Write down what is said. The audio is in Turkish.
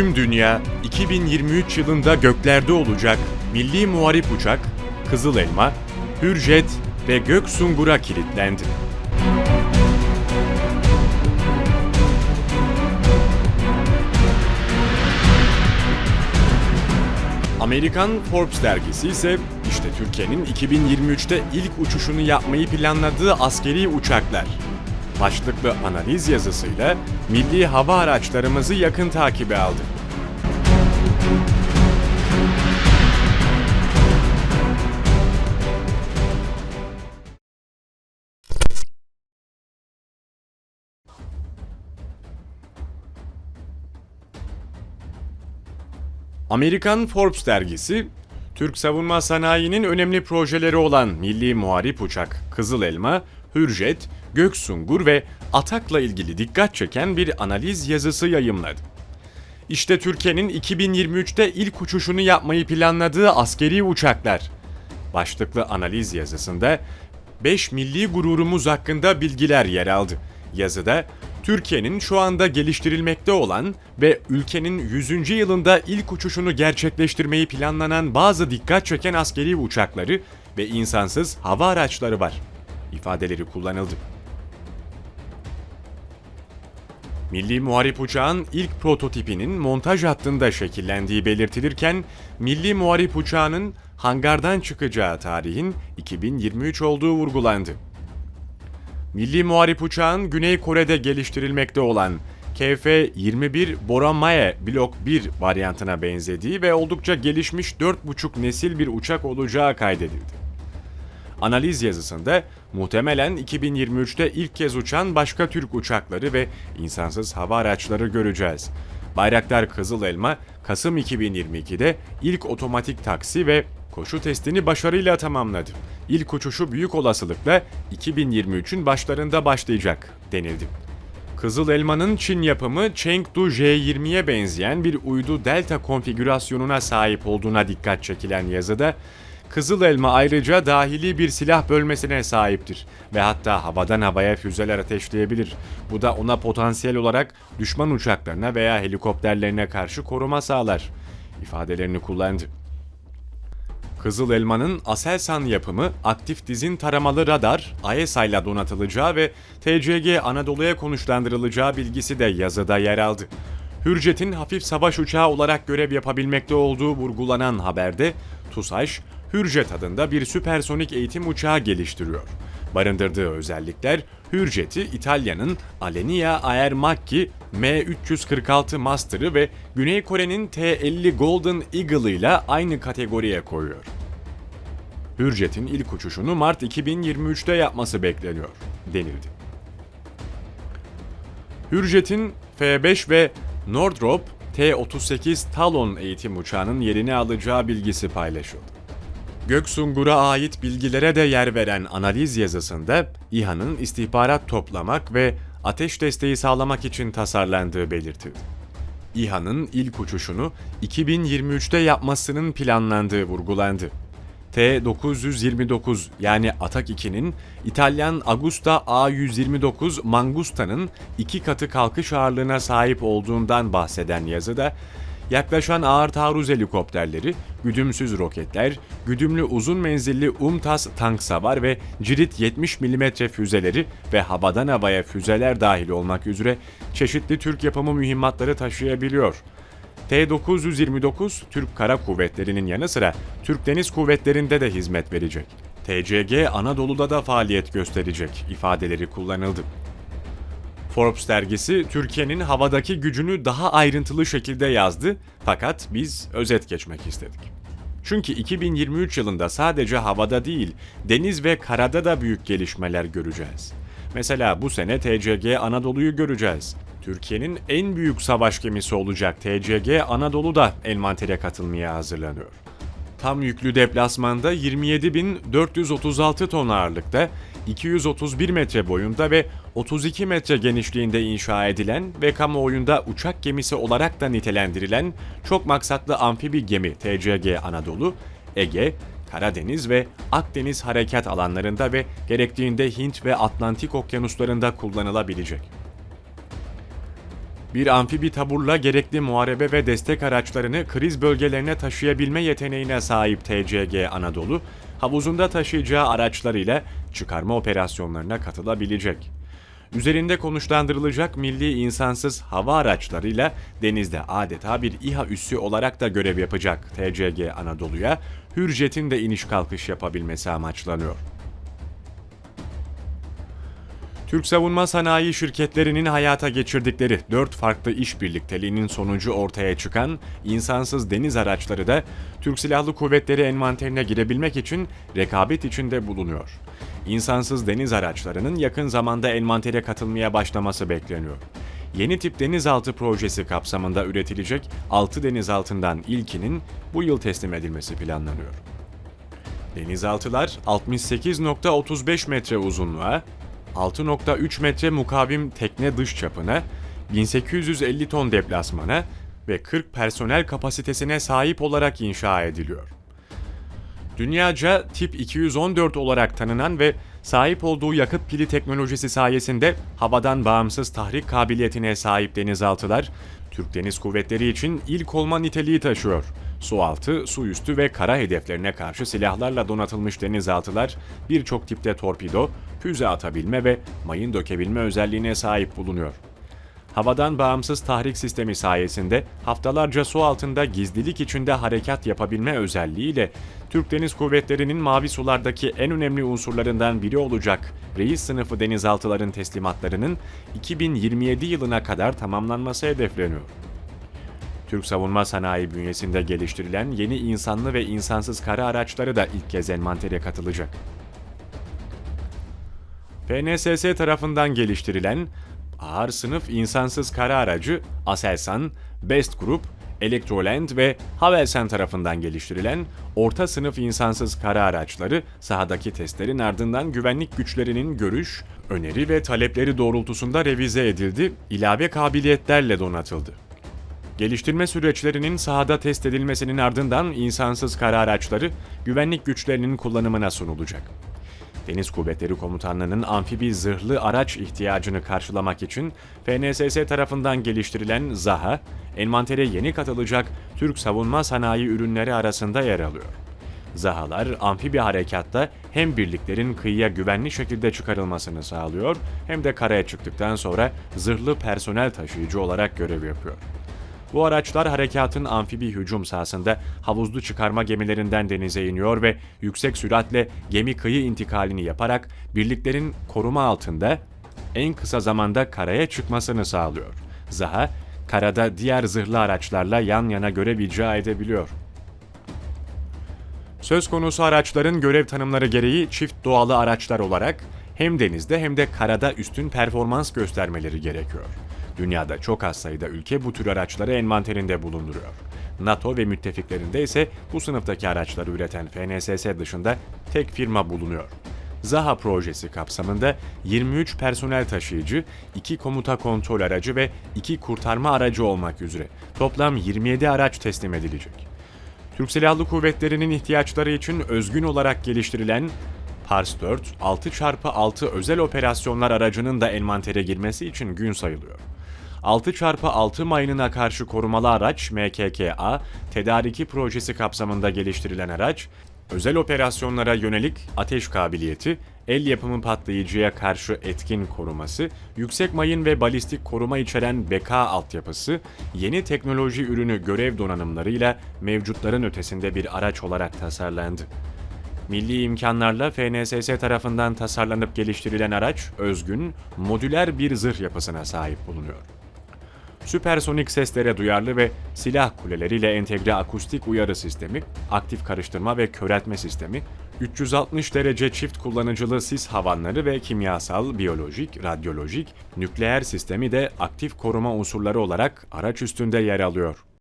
Tüm dünya 2023 yılında göklerde olacak milli muharip uçak, Kızıl Elma, Hürjet ve Göksungur'a kilitlendi. Amerikan Forbes dergisi ise işte Türkiye'nin 2023'te ilk uçuşunu yapmayı planladığı askeri uçaklar. Başlıklı analiz yazısıyla milli hava araçlarımızı yakın takibe aldı. Amerikan Forbes dergisi, Türk savunma sanayinin önemli projeleri olan Milli Muharip Uçak, Kızıl Elma, Hürjet, Göksungur ve Atak'la ilgili dikkat çeken bir analiz yazısı yayımladı. İşte Türkiye'nin 2023'te ilk uçuşunu yapmayı planladığı askeri uçaklar. Başlıklı analiz yazısında 5 milli gururumuz hakkında bilgiler yer aldı. Yazıda Türkiye'nin şu anda geliştirilmekte olan ve ülkenin 100. yılında ilk uçuşunu gerçekleştirmeyi planlanan bazı dikkat çeken askeri uçakları ve insansız hava araçları var. İfadeleri kullanıldı. Milli Muharip Uçağın ilk prototipinin montaj hattında şekillendiği belirtilirken, Milli Muharip Uçağı'nın hangardan çıkacağı tarihin 2023 olduğu vurgulandı. Milli Muharip Uçağın Güney Kore'de geliştirilmekte olan KF-21 Boramae Blok 1 varyantına benzediği ve oldukça gelişmiş 4,5 nesil bir uçak olacağı kaydedildi. Analiz yazısında muhtemelen 2023'te ilk kez uçan başka Türk uçakları ve insansız hava araçları göreceğiz. Bayraktar Kızıl Elma, Kasım 2022'de ilk otomatik taksi ve koşu testini başarıyla tamamladı. İlk uçuşu büyük olasılıkla 2023'ün başlarında başlayacak denildi. Kızıl Elma'nın Çin yapımı Chengdu J-20'ye benzeyen bir uydu delta konfigürasyonuna sahip olduğuna dikkat çekilen yazıda, Kızıl Elma ayrıca dahili bir silah bölmesine sahiptir ve hatta havadan havaya füzeler ateşleyebilir. Bu da ona potansiyel olarak düşman uçaklarına veya helikopterlerine karşı koruma sağlar ifadelerini kullandı. Kızıl Elma'nın Aselsan yapımı aktif dizin taramalı radar, AESA ile donatılacağı ve TCG Anadolu'ya konuşlandırılacağı bilgisi de yazıda yer aldı. Hürjet'in hafif savaş uçağı olarak görev yapabilmekte olduğu vurgulanan haberde TUSAŞ, Hürjet adında bir süpersonik eğitim uçağı geliştiriyor. Barındırdığı özellikler Hürjet'i İtalya'nın Alenia Air Macchi M346 Master'ı ve Güney Kore'nin T-50 Golden Eagle ile aynı kategoriye koyuyor. Hürjet'in ilk uçuşunu Mart 2023'te yapması bekleniyor, denildi. Hürjet'in F-5 ve Nordrop T-38 Talon eğitim uçağının yerini alacağı bilgisi paylaşıldı. Göksungur'a ait bilgilere de yer veren analiz yazısında İHA'nın istihbarat toplamak ve ateş desteği sağlamak için tasarlandığı belirtildi. İHA'nın ilk uçuşunu 2023'te yapmasının planlandığı vurgulandı. T-929 yani Atak 2'nin İtalyan Agusta A129 Mangusta'nın iki katı kalkış ağırlığına sahip olduğundan bahseden yazıda yaklaşan ağır taarruz helikopterleri, güdümsüz roketler, güdümlü uzun menzilli UMTAS tank savar ve Cirit 70 mm füzeleri ve havadan havaya füzeler dahil olmak üzere çeşitli Türk yapımı mühimmatları taşıyabiliyor. T-929 Türk Kara Kuvvetleri'nin yanı sıra Türk Deniz Kuvvetleri'nde de hizmet verecek. TCG Anadolu'da da faaliyet gösterecek ifadeleri kullanıldı. Forbes dergisi Türkiye'nin havadaki gücünü daha ayrıntılı şekilde yazdı fakat biz özet geçmek istedik. Çünkü 2023 yılında sadece havada değil, deniz ve karada da büyük gelişmeler göreceğiz. Mesela bu sene TCG Anadolu'yu göreceğiz. Türkiye'nin en büyük savaş gemisi olacak TCG Anadolu da envantere katılmaya hazırlanıyor. Tam yüklü deplasmanda 27.436 ton ağırlıkta, 231 metre boyunda ve 32 metre genişliğinde inşa edilen ve kamuoyunda uçak gemisi olarak da nitelendirilen çok maksatlı amfibi gemi TCG Anadolu, Ege, Karadeniz ve Akdeniz harekat alanlarında ve gerektiğinde Hint ve Atlantik okyanuslarında kullanılabilecek. Bir amfibi taburla gerekli muharebe ve destek araçlarını kriz bölgelerine taşıyabilme yeteneğine sahip TCG Anadolu, havuzunda taşıyacağı araçlarıyla çıkarma operasyonlarına katılabilecek. Üzerinde konuşlandırılacak milli insansız hava araçlarıyla denizde adeta bir İHA üssü olarak da görev yapacak TCG Anadolu'ya Hürjet'in de iniş kalkış yapabilmesi amaçlanıyor. Türk savunma sanayi şirketlerinin hayata geçirdikleri 4 farklı iş birlikteliğinin sonucu ortaya çıkan insansız deniz araçları da Türk Silahlı Kuvvetleri envanterine girebilmek için rekabet içinde bulunuyor. İnsansız deniz araçlarının yakın zamanda envantere katılmaya başlaması bekleniyor. Yeni tip denizaltı projesi kapsamında üretilecek 6 denizaltından ilkinin bu yıl teslim edilmesi planlanıyor. Denizaltılar 68.35 metre uzunluğa, 6.3 metre mukavim tekne dış çapına, 1850 ton deplasmana ve 40 personel kapasitesine sahip olarak inşa ediliyor. Dünyaca tip 214 olarak tanınan ve sahip olduğu yakıt pili teknolojisi sayesinde havadan bağımsız tahrik kabiliyetine sahip denizaltılar, Türk Deniz Kuvvetleri için ilk olma niteliği taşıyor. Sualtı, su üstü ve kara hedeflerine karşı silahlarla donatılmış denizaltılar birçok tipte torpido, füze atabilme ve mayın dökebilme özelliğine sahip bulunuyor. Havadan bağımsız tahrik sistemi sayesinde haftalarca su altında gizlilik içinde harekat yapabilme özelliğiyle Türk Deniz Kuvvetleri'nin mavi sulardaki en önemli unsurlarından biri olacak reis sınıfı denizaltıların teslimatlarının 2027 yılına kadar tamamlanması hedefleniyor. Türk savunma sanayi bünyesinde geliştirilen yeni insanlı ve insansız kara araçları da ilk kez envantere katılacak. PNSS tarafından geliştirilen ağır sınıf insansız kara aracı Aselsan, Best Group, Electroland ve Havelsan tarafından geliştirilen orta sınıf insansız kara araçları sahadaki testlerin ardından güvenlik güçlerinin görüş, öneri ve talepleri doğrultusunda revize edildi, ilave kabiliyetlerle donatıldı. Geliştirme süreçlerinin sahada test edilmesinin ardından insansız kara araçları güvenlik güçlerinin kullanımına sunulacak. Deniz Kuvvetleri Komutanlığı'nın amfibi zırhlı araç ihtiyacını karşılamak için FNSS tarafından geliştirilen ZAHA, envantere yeni katılacak Türk savunma sanayi ürünleri arasında yer alıyor. ZAHA'lar amfibi harekatta hem birliklerin kıyıya güvenli şekilde çıkarılmasını sağlıyor hem de karaya çıktıktan sonra zırhlı personel taşıyıcı olarak görev yapıyor. Bu araçlar harekatın amfibi hücum sahasında havuzlu çıkarma gemilerinden denize iniyor ve yüksek süratle gemi kıyı intikalini yaparak birliklerin koruma altında en kısa zamanda karaya çıkmasını sağlıyor. Zaha, karada diğer zırhlı araçlarla yan yana görev icra edebiliyor. Söz konusu araçların görev tanımları gereği çift doğalı araçlar olarak hem denizde hem de karada üstün performans göstermeleri gerekiyor. Dünyada çok az sayıda ülke bu tür araçları envanterinde bulunduruyor. NATO ve müttefiklerinde ise bu sınıftaki araçları üreten FNSS dışında tek firma bulunuyor. ZAHA projesi kapsamında 23 personel taşıyıcı, 2 komuta kontrol aracı ve 2 kurtarma aracı olmak üzere toplam 27 araç teslim edilecek. Türk Silahlı Kuvvetleri'nin ihtiyaçları için özgün olarak geliştirilen Pars 4, 6x6 özel operasyonlar aracının da envantere girmesi için gün sayılıyor. 6x6 mayınına karşı korumalı araç MKKA, tedariki projesi kapsamında geliştirilen araç, özel operasyonlara yönelik ateş kabiliyeti, el yapımı patlayıcıya karşı etkin koruması, yüksek mayın ve balistik koruma içeren BK altyapısı, yeni teknoloji ürünü görev donanımlarıyla mevcutların ötesinde bir araç olarak tasarlandı. Milli imkanlarla FNSS tarafından tasarlanıp geliştirilen araç, özgün, modüler bir zırh yapısına sahip bulunuyor süpersonik seslere duyarlı ve silah kuleleriyle entegre akustik uyarı sistemi, aktif karıştırma ve köreltme sistemi, 360 derece çift kullanıcılı sis havanları ve kimyasal, biyolojik, radyolojik, nükleer sistemi de aktif koruma unsurları olarak araç üstünde yer alıyor.